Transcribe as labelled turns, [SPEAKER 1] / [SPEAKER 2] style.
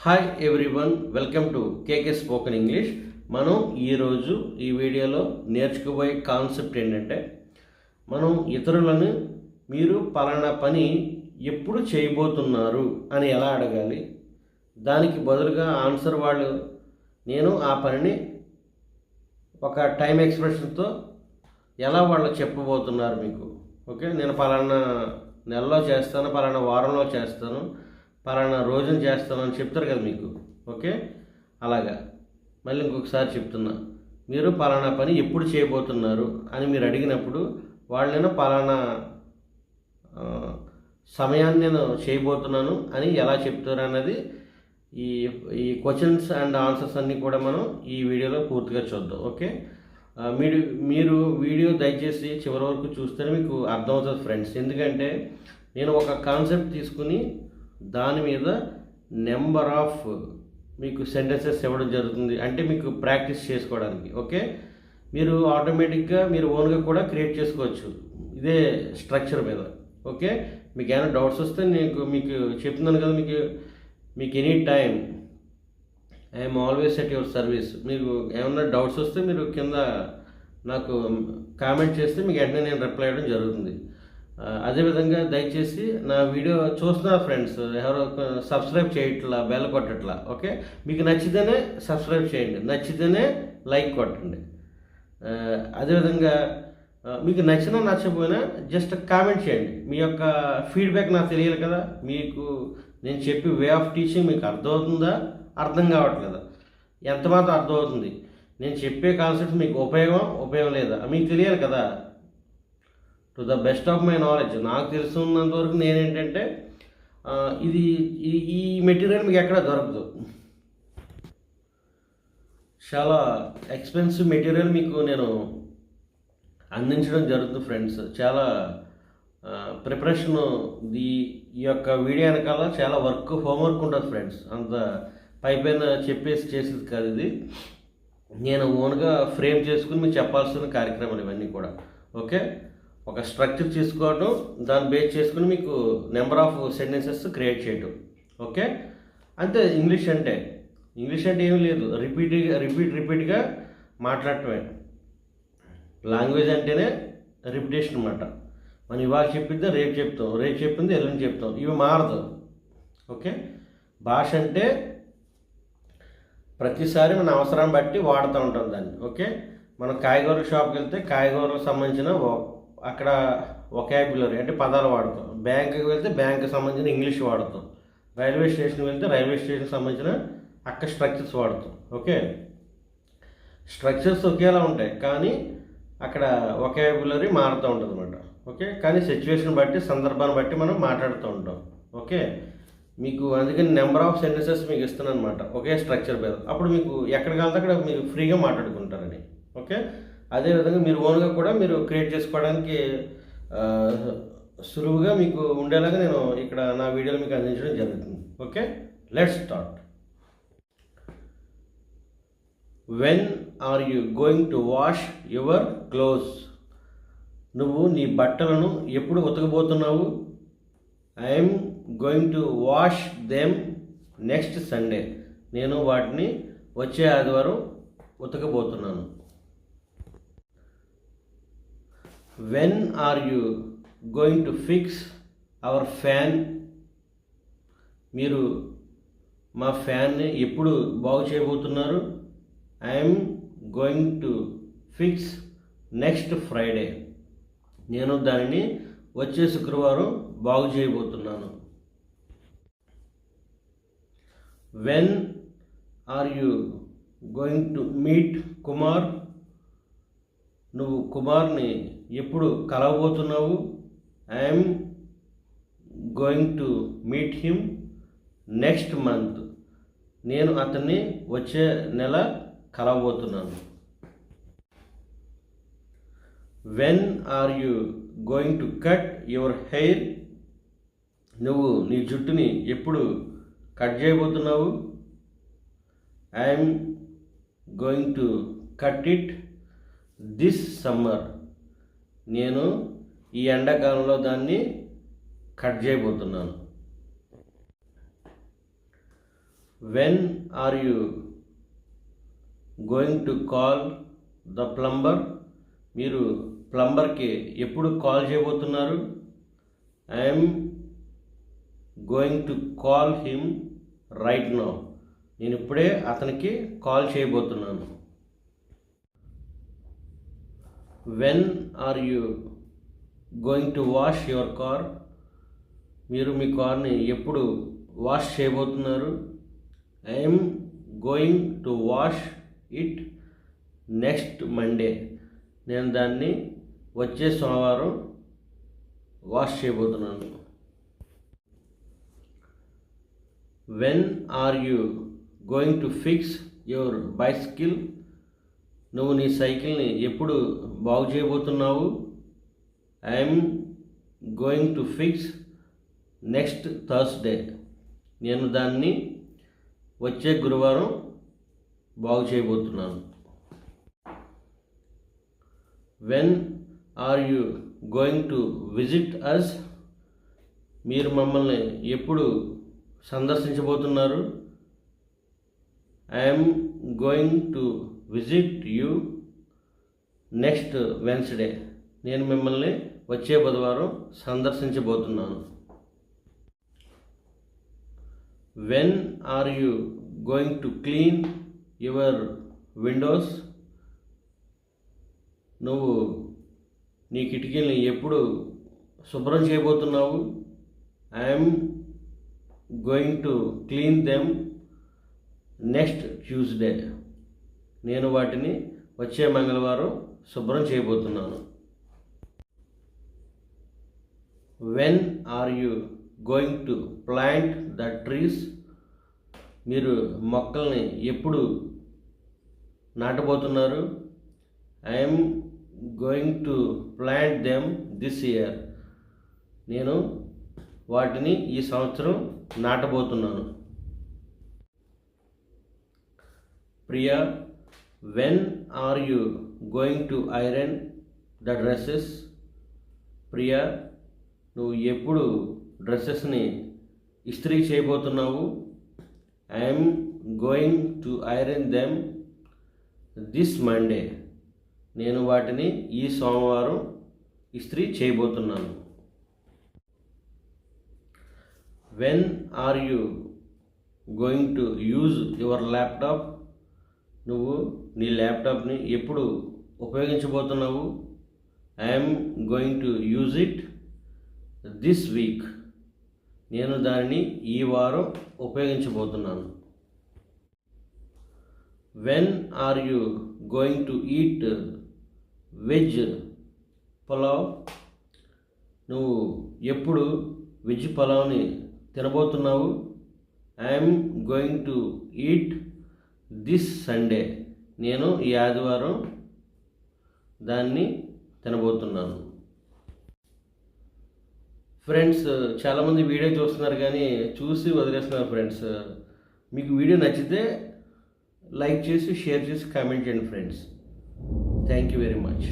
[SPEAKER 1] Hi everyone welcome to KK spoken English మనం ఈరోజు ఈ వీడియోలో నేర్చుకోబోయే కాన్సెప్ట్ ఏంటంటే మనం ఇతరులను మీరు పలానా పని ఎప్పుడు చేయబోతున్నారు అని ఎలా అడగాలి? దానికి బదులుగా ఆన్సర్ వాళ్ళు నేను ఆ పనిని ఒక టైం ఎక్స్ప్రెషన్తో ఎలా వాళ్ళు చెప్పబోతున్నారు మీకు? ఓకే నేను పలానా నెలలో చేస్తాను పలానా వారంలో చేస్తాను పలానా రోజున చేస్తానని చెప్తారు కదా మీకు. ఓకే? అలాగా. మళ్ళీ ఇంకొకసారి చెప్తున్నా. మీరు పలానా పని ఎప్పుడు చేయబోతున్నారు అని మీరు అడిగినప్పుడు వాళ్ళు నేను పలానా సమయాన్ని నేను చేయబోతున్నాను అని ఎలా చెప్తారు అన్నది ఈ ఈ క్వశ్చన్స్ అండ్ ఆన్సర్స్ అన్నీ కూడా మనం ఈ వీడియోలో పూర్తిగా చూద్దాం. ఓకే? మీరు మీరు వీడియో దయచేసి చివరి వరకు చూస్తేనే మీకు అర్థమవుతుంది ఫ్రెండ్స్. ఎందుకంటే నేను ఒక కాన్సెప్ట్ తీసుకుని దాని మీద నెంబర్ ఆఫ్ మీకు సెంటెన్సెస్ ఇవ్వడం జరుగుతుంది. అంటే మీకు ప్రాక్టీస్ చేసుకోవడానికి ఓకే? మీరు ఆటోమేటిక్గా మీరు ఓన్గా కూడా క్రియేట్ చేసుకోవచ్చు. ఇదే స్ట్రక్చర్ మీద ఓకే? మీకు ఏమైనా డౌట్స్ వస్తే నేను మీకు చెప్తున్నాను కదా మీకు మీకు any time I'm always at your service మీకు ఏమన్నా డౌట్స్ వస్తే మీరు కింద నాకు కామెంట్ చేస్తే మీకు వెంటనే నేను రిప్లై ఇవ్వడం జరుగుతుంది. అదేవిధంగా దయచేసి నా వీడియో చూస్తున్న ఫ్రెండ్స్ ఎవరో సబ్స్క్రైబ్ చేయట్లా బెల్ కొట్టట్లా ఓకే? మీకు నచ్చితేనే సబ్స్క్రైబ్ చేయండి నచ్చితేనే లైక్ కొట్టండి. అదేవిధంగా మీకు నచ్చినా నచ్చకపోయినా జస్ట్ కామెంట్ చేయండి. మీ యొక్క ఫీడ్బ్యాక్ నాకు తెలియాలి కదా మీకు నేను చెప్పి వే ఆఫ్ టీచింగ్ మీకు అర్థమవుతుందా అర్థం కావట్లేదా? ఎంత మాత్రం అర్థమవుతుంది? నేను చెప్పే కాన్సెప్ట్ మీకు ఉపయోగం ఉపయోగం లేదా? మీకు తెలియాలి కదా to the best of my knowledge నాకు తెలుసున్నంత వరకు నేనేంటంటే ఇది ఈ- మెటీరియల్ మీకు ఎక్కడ దొరకదు. చాలా ఎక్స్పెన్సివ్ మెటీరియల్ మీకు నేను అందించడం జరుగుతుంది ఫ్రెండ్స్ చాలా ప్రిపరేషన్ ఈ ఈ యొక్క వీడియో వెనకాల చాలా వర్క్ హోంవర్క్ ఉంటుంది ఫ్రెండ్స్ అంత పైపైన చెప్పేసి చేసేది కాదు ఇది. నేను ఓన్గా ఫ్రేమ్ చేసుకుని మీకు చెప్పాల్సిన కార్యక్రమాలు ఇవన్నీ కూడా. ఓకే ఒక స్ట్రక్చర్ తీసుకోవడం దాన్ని బేస్ చేసుకుని మీకు నెంబర్ ఆఫ్ సెంటెన్సెస్ క్రియేట్ చేయటం. ఓకే అంతే ఇంగ్లీష్ అంటే. ఇంగ్లీష్ అంటే ఏమీ లేదు. రిపీట్ రిపీట్ రిపీట్గా మాట్లాడటమే. లాంగ్వేజ్ అంటేనే రిపిటేషన్ అనమాట మనం ఇవాళ చెప్పింది రేపు చెప్తాం. రేపు చెప్పింది ఎల్లుండి చెప్తాం. ఇవి మారదు. ఓకే భాష అంటే ప్రతిసారి మన అవసరాన్ని బట్టి వాడుతూ ఉంటాం దాన్ని. ఓకే మనం కాయగూరల షాప్కి వెళ్తే కాయగూరలకు సంబంధించిన అక్కడ ఒకాబులరీ అంటే పదాలు వాడతాం. బ్యాంకుకి వెళ్తే బ్యాంకుకి సంబంధించిన ఇంగ్లీష్ వాడతాం. రైల్వే స్టేషన్కి వెళ్తే రైల్వే స్టేషన్కి సంబంధించిన అక్కడ స్ట్రక్చర్స్ వాడతాం. ఓకే స్ట్రక్చర్స్ ఒకేలా ఉంటాయి కానీ అక్కడ ఒకాబులరీ మారుతూ ఉంటుంది అనమాట ఓకే కానీ సిచ్యువేషన్ బట్టి సందర్భాన్ని బట్టి మనం మాట్లాడుతూ ఉంటాం. ఓకే మీకు అందుకని నెంబర్ ఆఫ్ సెంటెన్సెస్ మీకు ఇస్తున్నాను అనమాట ఒకే స్ట్రక్చర్ మీద. అప్పుడు మీకు ఎక్కడికి వెళ్తే అక్కడ మీరు ఫ్రీగా మాట్లాడుకుంటారని. ఓకే అదేవిధంగా మీరు ఓన్గా కూడా మీరు క్రియేట్ చేసుకోవడానికి సులువుగా మీకు ఉండేలాగా నేను ఇక్కడ నా వీడియోలు మీకు అందించడం జరుగుతుంది. Okay? Let's start when are you going to wash your clothes నువ్వు నీ బట్టలను ఎప్పుడు ఉతకబోతున్నావు? I'm going to wash them next Sunday నేను వాటిని వచ్చే ఆదివారం ఉతకబోతున్నాను. When are you going to fix our fan మీరు మా ఫ్యాన్ని ఎప్పుడు బాగు చేయబోతున్నారు? I'm going to fix next Friday నేను దానిని వచ్చే శుక్రవారం బాగు చేయబోతున్నాను. When are you going to meet Kumar నువ్వు కుమార్ని ఎప్పుడు కలవబోతున్నావు? I'm going to meet him next month నేను అతన్ని వచ్చే నెల కలవబోతున్నాను. When are you going to cut your hair నువ్వు నీ జుట్టుని ఎప్పుడు cut చేయబోతున్నావు? I'm going to cut it this summer నేను ఈ ఎండాకాలంలో దాన్ని కట్ చేయబోతున్నాను. When are you going to call the plumber మీరు ప్లంబర్కి ఎప్పుడు కాల్ చేయబోతున్నారు? I'm going to call him right now నేను ఇప్పుడే అతనికి కాల్ చేయబోతున్నాను. When are you going to wash your car మీరు మీ కార్ని ఎప్పుడు వాష్ చేయబోతున్నారు? I'm going to wash it next Monday నేను దాన్ని వచ్చే సోమవారం వాష్ చేయబోతున్నాను. When are you going to fix your bicycle నువ్వు నీ సైకిల్ని ఎప్పుడు బాగు చేయబోతున్నావు? I'm going to fix next Thursday. నేను దాన్ని వచ్చే గురువారం బాగు చేయబోతున్నాను. When are you going to visit us మీరు మమ్మల్ని ఎప్పుడు సందర్శించబోతున్నారు? I'm going to visit you next Wednesday. నేను మిమ్మల్ని వచ్చే బుధవారం సందర్శించబోతున్నాను. When are you going to clean your windows నువ్వు నీ కిటికీని ఎప్పుడు శుభ్రం చేయబోతున్నావు? I'm going to clean them next Tuesday నేను వాటిని వచ్చే మంగళవారం శుభ్రం చేయబోతున్నాను. When are you going to plant the trees మీరు మొక్కల్ని ఎప్పుడు నాటబోతున్నారు? I'm going to plant them this year నేను వాటిని ఈ సంవత్సరం నాటబోతున్నాను. Priya when are you going to iron the dresses Priya నువ్వు ఎప్పుడు డ్రెస్సెస్ని ఇస్త్రీ చేయబోతున్నావు? I'm going to iron them this Monday నేను వాటిని ఈ సోమవారం ఇస్త్రీ చేయబోతున్నాను. When are you going to use your laptop నువ్వు నీ ల్యాప్టాప్ని ఎప్పుడు ఉపయోగించబోతున్నావు? I'm going to use it this week నేను దానిని ఈ వారం ఉపయోగించబోతున్నాను. When are you going to eat veg pulao నువ్వు ఎప్పుడు వెజ్ పలావ్ని తినబోతున్నావు? I'm going to eat this Sunday నేను ఈ ఆదివారం దాన్ని తినబోతున్నాను. ఫ్రెండ్స్ చాలామంది వీడియో చూస్తున్నారు కానీ చూసి వదిలేస్తున్నారు ఫ్రెండ్స్. మీకు వీడియో నచ్చితే లైక్ చేసి షేర్ చేసి కామెంట్ చేయండి friends. Thank you very much.